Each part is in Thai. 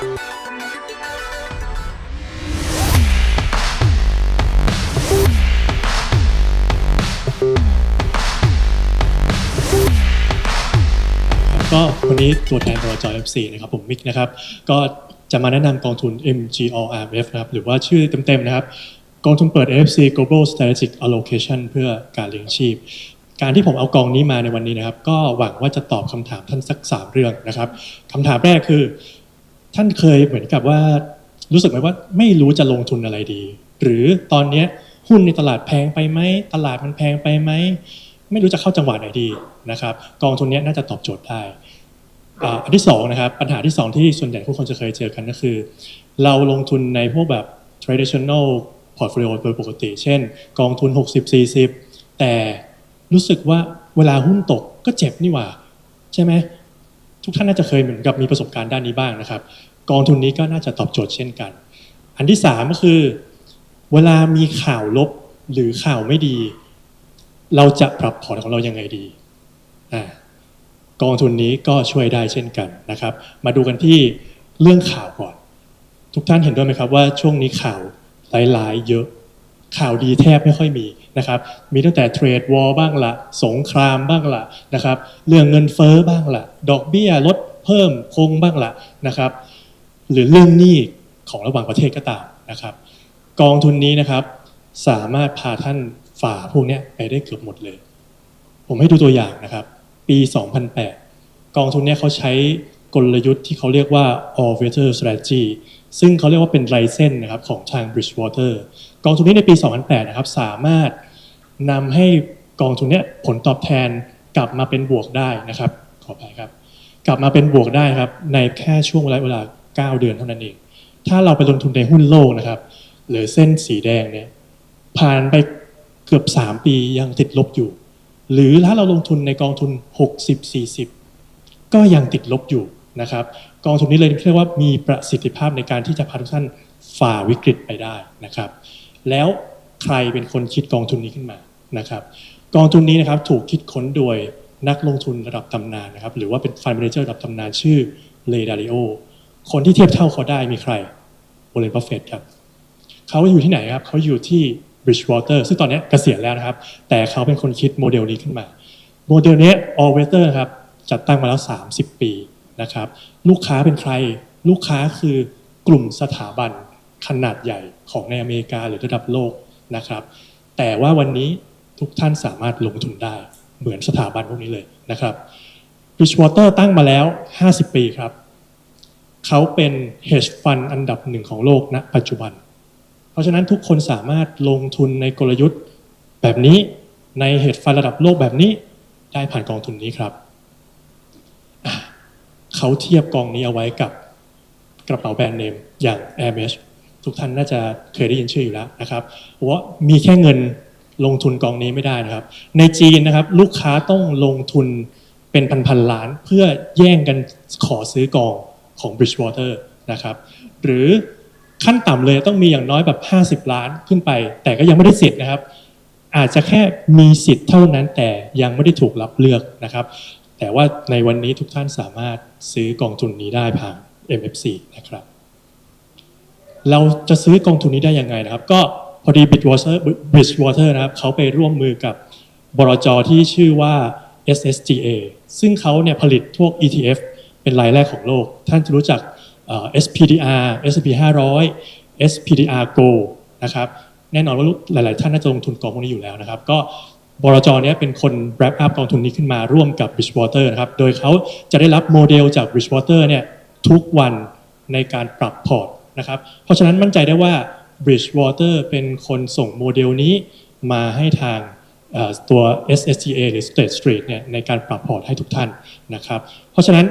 ก็วันนี้ตัวแทนบรจ F4 นะครับผมมิกนะครับ ก็จะมาแนะนำกองทุน MGORF นะครับหรือว่าชื่อเต็มๆนะครับ กองทุนเปิด AFC Global Strategic Allocation เพื่อการเลี้ยงชีพ การที่ผมเอากองนี้มาในวันนี้นะครับ ก็หวังว่าจะตอบคำถามท่านสักสามเรื่องนะครับคำถามแรกคือ ท่านเคยเหมือนกับว่ารู้สึกไหมว่าไม่รู้จะลงทุนอะไรดี หรือตอนเนี้ยหุ้นในตลาดแพงไปไหมตลาดมันแพงไปไหมไม่รู้จะเข้าจังหวะไหนดีนะครับ กองทุนนี้น่าจะตอบโจทย์ได้อ่าอันที่สองนะครับปัญหาที่สองที่ส่วนใหญ่ผู้คนจะเคยเจอกันก็คือ เราลงทุนในพวกแบบ traditional portfolio โดยปกติ เช่น กองทุน 60-40 แต่รู้สึกว่าเวลาหุ้นตกก็เจ็บนี่หว่า ใช่ไหม ทุกท่านน่าจะเคยเหมือนกับมีประสบการณ์ด้านนี้บ้างนะครับ กองทุนนี้ก็น่าจะตอบโจทย์เช่นกัน อันที่สามก็คือ เวลามีข่าวลบหรือข่าวไม่ดี เราจะปรับพอร์ตของเรายังไงดีอ่ากองทุนนี้ก็ช่วยได้เช่นกันนะครับ มาดูกันที่เรื่องข่าวก่อน ทุกท่านเห็นด้วยไหมครับว่าช่วงนี้ข่าวหลายๆ เยอะ ข่าวดีแทบไม่ค่อยมีนะครับ มีตั้งแต่เทรดวอลบ้างละสงครามบ้างละนะครับ เรื่องเงินเฟ้อบ้างละดอกเบี้ยลดเพิ่มคงบ้างละนะครับ หรือเรื่องหนี้ของระหว่างประเทศก็ตามนะครับ กองทุนนี้นะครับ สามารถพาท่านฝ่าพวกนี้ไปได้เกือบหมดเลย ผมให้ดูตัวอย่างนะครับ ปี 2008 กองทุนนี้เขาใช้ กลยุทธ์ที่เขาเรียกว่า all weather strategy ซึ่งเขาเรียกว่าเป็นไลเซนนะครับของทาง Bridgewater กองทุนนี้ในปี 2008 นะครับ สามารถนำให้กองทุนเนี้ยผลตอบแทนกลับมาเป็นบวกได้นะครับ ขออภัยครับ กลับมาเป็นบวกได้ครับในแค่ช่วงระยะเวลา 9 เดือนเท่านั้นเอง ถ้าเราไปลงทุนในหุ้นโลกนะครับ หรือเส้นสีแดงเนี่ยผ่านไปเกือบ 3 ปียังติดลบอยู่ หรือถ้าเราลงทุนในกองทุน 60-40 ก็ยังติดลบอยู่ นะครับกองทุนนี้เลยเรียกว่ามีประสิทธิภาพในการที่จะพาทุกท่านฝ่าวิกฤตไปได้นะครับ แล้วใครเป็นคนคิดกองทุนนี้ขึ้นมานะครับกองทุนนี้นะครับถูกคิดค้นโดยนักลงทุนระดับตำนานนะครับหรือว่าเป็นฟัน d ม a นเจอร์ระดับตำนานชื่อเลดาริโอคนที่เทียบเท่าเขาได้มีใครโอเลนบัฟเฟตครับเขาอยู่ที่ไหนครับเขาอยู่ที่ Bridgewater ซึ่งตอนนี้เกษียณแล้วนะครับ แต่เขาเป็นคนคิดโมเดลนี้ขึ้นมา โมเดลนี้ All Weather ครับจัดตั้งมาแล้ว 30 ปี นะครับ ลูกค้าเป็นใคร ลูกค้าคือกลุ่มสถาบันขนาดใหญ่ของในอเมริกาหรือระดับโลกนะครับ แต่ว่าวันนี้ทุกท่านสามารถลงทุนได้เหมือนสถาบันพวกนี้เลยนะครับ Bridgewater ตั้งมาแล้ว 50 ปีครับ เขาเป็น hedge fund อันดับหนึ่งของโลกณปัจจุบัน เพราะฉะนั้นทุกคนสามารถลงทุนในกลยุทธ์แบบนี้ใน hedge fund ระดับโลกแบบนี้ได้ผ่านกองทุนนี้ครับ เขาเทียบกองนี้เอาไว้กับกระเป๋าแบรนด์เนมอย่าง Hermes ทุกท่านน่าจะเคยได้ยินชื่ออยู่แล้วนะครับว่ามีแค่เงินลงทุนกองนี้ไม่ได้นะครับ ในจีนนะครับลูกค้าต้องลงทุนเป็นพันๆล้าน เพื่อแย่งกันขอซื้อกองของ Bridgewater นะครับ หรือขั้นต่ำเลยต้องมีอย่างน้อยแบบ 50 ล้านขึ้นไป แต่ก็ยังไม่ได้สิทธิ์นะครับ อาจจะแค่มีสิทธิ์เท่านั้นแต่ยังไม่ได้ถูกรับเลือกนะครับ แต่ว่าในวันนี้ทุกท่านสามารถซื้อกองทุนนี้ได้ผ่าน MFC นะครับ เราจะซื้อกองทุนนี้ได้ยังไงนะครับ ก็พอดี Bridgewater Bridgewater นะครับเขาไปร่วมมือกับบรจที่ชื่อว่า SSGA ซึ่งเขาเนี่ยผลิตพวก ETF เป็นรายแรกของโลก ท่านจะรู้จัก SPDR S&P 500 SPDR Go นะครับ แน่นอนว่าหลาย ๆ ท่านน่าจะลงทุนกองพวกนี้อยู่แล้วนะครับ ก็ บรจเนี้ยเป็นคน wrap up กองทุนนี้ขึ้นมาร่วมกับ Bridgewater นะครับ โดยเขาจะได้รับโมเดลจาก Bridgewater เนี่ยทุกวันในการปรับพอร์ตนะครับ เพราะฉะนั้นมั่นใจได้ว่า Bridgewater เป็นคนส่งโมเดลนี้มาให้ทางเอ่อตัว SSGA หรือ State Street เนี่ยในการปรับพอร์ตให้ทุกท่านนะครับ เพราะฉะนั้น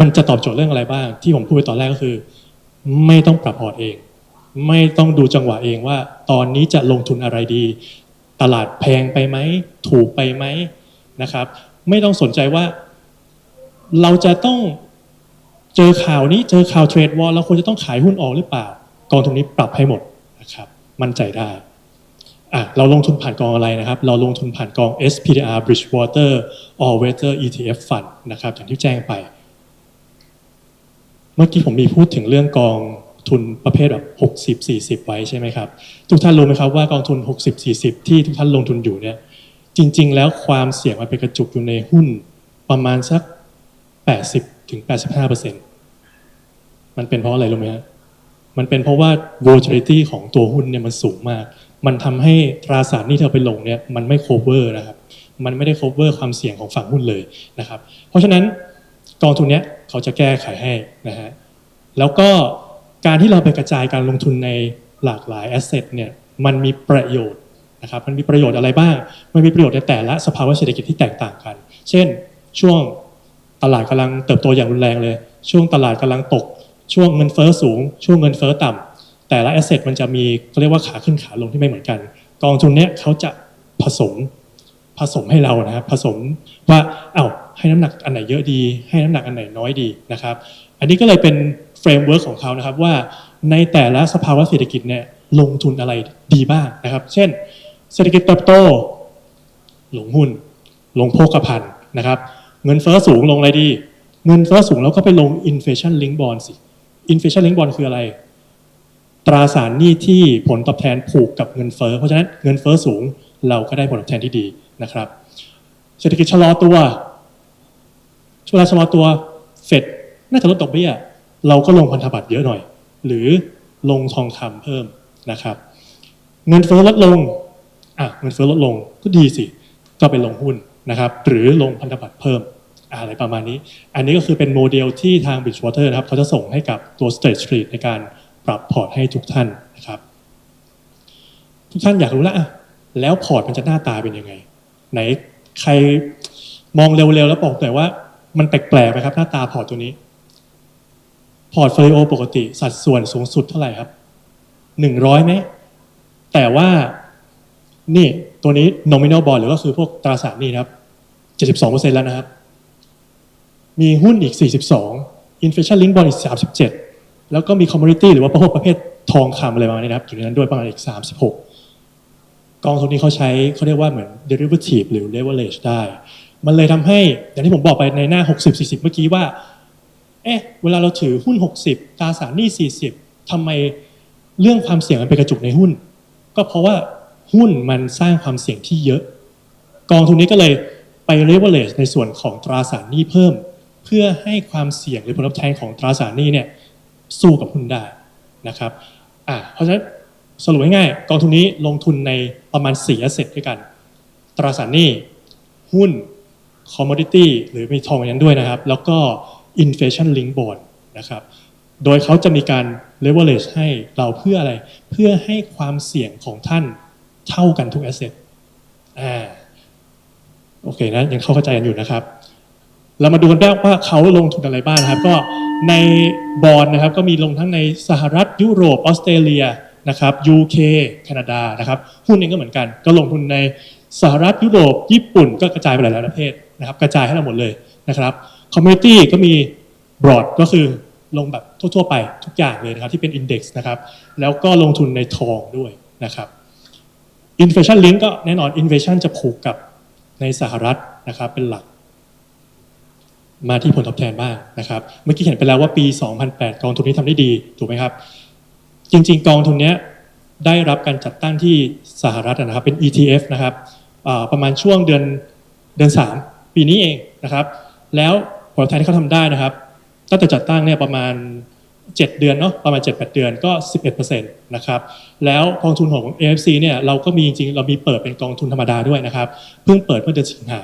มันจะตอบโจทย์เรื่องอะไรบ้าง ที่ผมพูดไปตอนแรกก็คือ ไม่ต้องปรับพอร์ตเอง ไม่ต้องดูจังหวะเองว่า ตอนนี้จะลงทุนอะไรดี ตลาดแพงไปไหม ถูกไปไหมนะครับ ไม่ต้องสนใจว่า เราจะต้องเจอข่าวนี้เจอข่าวเทรดวอลเราควรจะต้องขายหุ้นออกหรือเปล่า กองทุนนี้ปรับให้หมดนะครับ มั่นใจได้อะเราลงทุนผ่านกองอะไรนะครับ เราลงทุนผ่านกอง SPDR Bridgewater All Weather ETF Fund นะครับอย่างที่แจ้งไป เมื่อกี้ผมมีพูดถึงเรื่องกอง ทุนประเภทแบบ 60 40 ไว้ใช่ไหมครับ ทุกท่านรู้ไหมครับว่ากองทุน 60 40 ที่ทุกท่านลงทุนอยู่เนี่ยจริง ๆ แล้วความเสี่ยงมันไปกระจุกอยู่ในหุ้นประมาณสัก 80ถึง85เปอร์เซ็นต์มันเป็นเพราะอะไรรู้ไหมฮะมันเป็นเพราะว่า volatility ของตัวหุ้นเนี่ยมันสูงมาก มันทำให้ตราสารนี้ที่เราไปลงเนี่ยมันไม่ cover นะครับ มันไม่ได้ cover ความเสี่ยงของฝั่งหุ้นเลยนะครับ เพราะฉะนั้นกองทุนเนี้ยเขาจะแก้ไขให้นะฮะ แล้วก็ การที่เราไปกระจายการลงทุนในหลากหลาย asset เนี่ยมันมีประโยชน์นะครับมันมีประโยชน์อะไรบ้าง มันมีประโยชน์ในแต่ละสภาวะเศรษฐกิจที่แตกต่างกัน เช่น ช่วงตลาดกำลังเติบโตอย่างรุนแรงเลย ช่วงตลาดกำลังตก ช่วงเงินเฟ้อสูง ช่วงเงินเฟ้อต่ำแต่ละ asset มันจะมีเขาเรียกว่าขาขึ้นขาลงที่ไม่เหมือนกัน กองทุนเนี้ยเขาจะผสมผสมให้เรานะครับผสมว่าเอ้าให้น้ำหนักอันไหนเยอะดี ให้น้ำหนักอันไหนน้อยดีนะครับ อันนี้ก็เลยเป็น เฟรมเวิร์กของเขานะครับว่าในแต่ละสภาวะเศรษฐกิจเนี่ยลงทุนอะไรดีบ้างนะครับ เช่น เศรษฐกิจเติบโต ลงหุ้น ลงโภคภัณฑ์นะครับ เงินเฟ้อสูงลงอะไรดี เงินเฟ้อสูงแล้วก็ไปลง inflation link bond สิ inflation link bond คืออะไร ตราสารหนี้ที่ผลตอบแทนผูกกับเงินเฟ้อเพราะฉะนั้นเงินเฟ้อสูงเราก็ได้ผลตอบแทนที่ดีนะครับ เศรษฐกิจชะลอตัวเวลาชะลอตัวเฟดน่าจะลดดอกเบี้ย เราก็ลงพันธบัตรเยอะหน่อย หรือลงทองคำเพิ่มนะครับ เงินเฟ้อลดลงอะเงินเฟ้อลดลงก็ดีสิ ก็ไปลงหุ้นนะครับ หรือลงพันธบัตรเพิ่มอะไรประมาณนี้ อันนี้ก็คือเป็นโมเดลที่ทาง Bridgewater นะครับเขาจะส่งให้กับตัว State Street ในการปรับพอร์ตให้ทุกท่านนะครับ ทุกท่านอยากรู้แล้วอะแล้วพอร์ตมันจะหน้าตาเป็นยังไง ไหนใครมองเร็วๆแล้วบอกหน่ว่ามันแปลกๆไหมครับหน้าตาพอร์ตตัวนี้ พอร์ตโฟลิโอปกติสัดส่วนสูงสุดเท่าไหร่ครับหนึ่งร้อยไหมแต่ว่านี่ตัวนี้ nominal bond หรือก็คือพวกตราสารนี้นะครับ72%แล้วนะครับ มีหุ้นอีก42 inflation link bond อีก37แล้วก็มี commodity หรือว่าพวกประเภททองคำอะไรประมาณนี้นะครับอยู่ในนั้นด้วยประมาณอีก36กองทุนนี้เขาใช้เขาเรียกว่าเหมือน derivative หรือ leverage ได้ มันเลยทำให้อย่างที่ผมบอกไปในหน้า 60 40 เมื่อกี้ว่า เอ๊ะ เวลาเราถือหุ้น 60 ตราสารหนี้ 40ทำไมเรื่องความเสี่ยงมันไปกระจุกในหุ้น ก็เพราะว่าหุ้นมันสร้างความเสี่ยงที่เยอะ กองทุนนี้ก็เลยไป leverage ในส่วนของตราสารหนี้เพิ่ม เพื่อให้ความเสี่ยงหรือผลตอบแทนของตราสารหนี้เนี่ยสู้กับหุ้นได้นะครับอะเพราะฉะนั้นสรุปง่ายๆกองทุนนี้ลงทุนในประมาณ4 asset ด้วยกัน ตราสารหนี้ หุ้น commodity หรือมีทองอย่างนั้นด้วยนะครับ แล้วก็ inflation link bond นะครับ โดยเขาจะมีการ leverage ให้เราเพื่ออะไร เพื่อให้ความเสี่ยงของท่านเท่ากันทุก asset อ่า โอเคนะ ยังเข้าใจกันอยู่นะครับ เรามาดูกันบ้างว่าเขาลงทุนอะไรบ้างนะครับ ก็ในบอลนะครับ ก็มีลงทั้งในสหรัฐยุโรปออสเตรเลียนะครับ UK แคนาดานะครับ หุ้นเองก็เหมือนกัน ก็ลงทุนในสหรัฐยุโรปญี่ปุ่นก็กระจายไปหลายประเทศนะครับ กระจายให้เราหมดเลยนะครับ คอมมูนิตี้ก็มีบรอดก็คือลงแบบทั่ว ๆ ไปทุกอย่างเลยนะครับที่เป็นอินเด็กซ์นะครับ แล้วก็ลงทุนในทองด้วยนะครับ Inflation Link ก็แน่นอน Inflation จะผูกกับในสหรัฐนะครับเป็นหลัก มาที่ผลตอบแทนบ้างนะครับ เมื่อกี้เห็นไปแล้วว่าปี 2008 กองทุนนี้ทำได้ดี ถูกไหมครับ จริง ๆ กองทุนเนี้ยได้รับการจัดตั้งที่สหรัฐนะครับเป็น ETF นะครับประมาณช่วงเดือนเดือน 3 ปีนี้เองนะครับ แล้ว ผลตอบแทนที่เขาทำได้นะครับตั้งแต่จัดตั้งเนี่ยประมาณ 7 เดือนเนาะประมาณ 7-8 เดือนก็ 11%นะครับแล้วกองทุนของ AFC เนี่ยเราก็มีจริงๆเรามีเปิดเป็นกองทุนธรรมดาด้วยนะครับ เพิ่งเปิดเมื่อเดือนสิงหา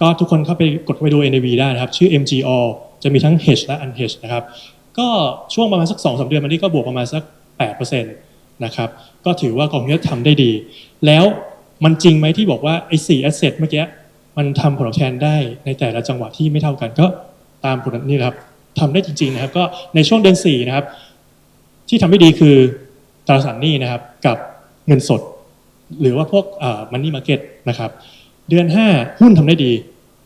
ก็ทุกคนเข้าไปกดเข้าไปดู NAV ได้นะครับชื่อ MGO จะมีทั้ง hedge และ unhedge นะครับก็ช่วงประมาณสัก2-3เดือนมานี้ก็บวกประมาณสัก 8%นะครับก็ถือว่ากองทุนนี้ทำได้ดี แล้วมันจริงไหมที่บอกว่าไอ้4 asset เมื่อกี้ มันทำผลตอบแทนได้ในแต่ละจังหวะที่ไม่เท่ากันก็ตามผลนี่นะครับทำได้จริง ๆนะครับ ก็ในช่วงเดือน4นะครับ ที่ทำได้ดีคือตราสารหนี้นะครับ กับเงินสด หรือว่าพวกมันนี่มาเก็ตนะครับ เดือน 5 หุ้นทำได้ดี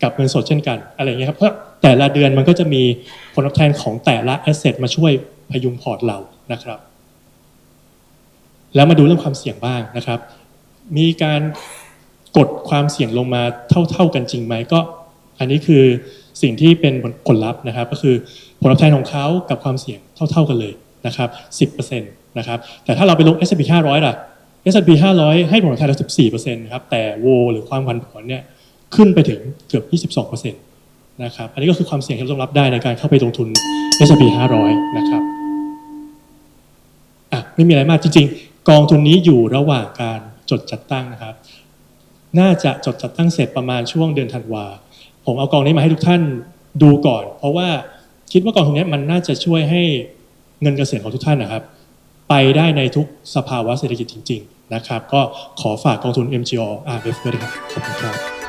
กับเงินสดเช่นกันอะไรอย่างเงี้ยครับเพราะแต่ละเดือนมันก็จะมีผลตอบแทนของแต่ละแอสเซทมาช่วยพยุงพอร์ตเรานะครับ แล้วมาดูเรื่องความเสี่ยงบ้างนะครับ มีการ กดความเสี่ยงลงมาเท่า ๆกันจริงไหมก็ อันนี้คือสิ่งที่เป็นผลลัพธ์นะครับ ก็คือผลตอบแทนของเขากับความเสี่ยงเท่า ๆกันเลยนะครับ10%นะครับแต่ถ้าเราไปลง S&P 500ล่ะ S&P 500 ให้ผลตอบแทนเรา14%นะครับแต่โวหรือความผันผวนเนี่ยขึ้นไปถึงเกือบ 22%นะครับอันนี้ก็คือความเสี่ยงที่เราต้องรับได้ในการเข้าไปลงทุน S&P 500 นะครับอะไม่มีอะไรมากจริง ๆ กองทุนนี้อยู่ระหว่างการจดจัดตั้งนะครับ น่าจะจดจัดตั้งเสร็จประมาณช่วงเดือนธันวาผมเอากองนี้มาให้ทุกท่านดูก่อน เพราะว่าคิดว่ากองทุนนี้มันน่าจะช่วยให้เงินเกษียณของทุกท่านนะครับ ไปได้ในทุกสภาวะเศรษฐกิจจริง ๆ นะครับ ก็ขอฝากกองทุน MGO RF ด้วยนะครับขอบคุณครับ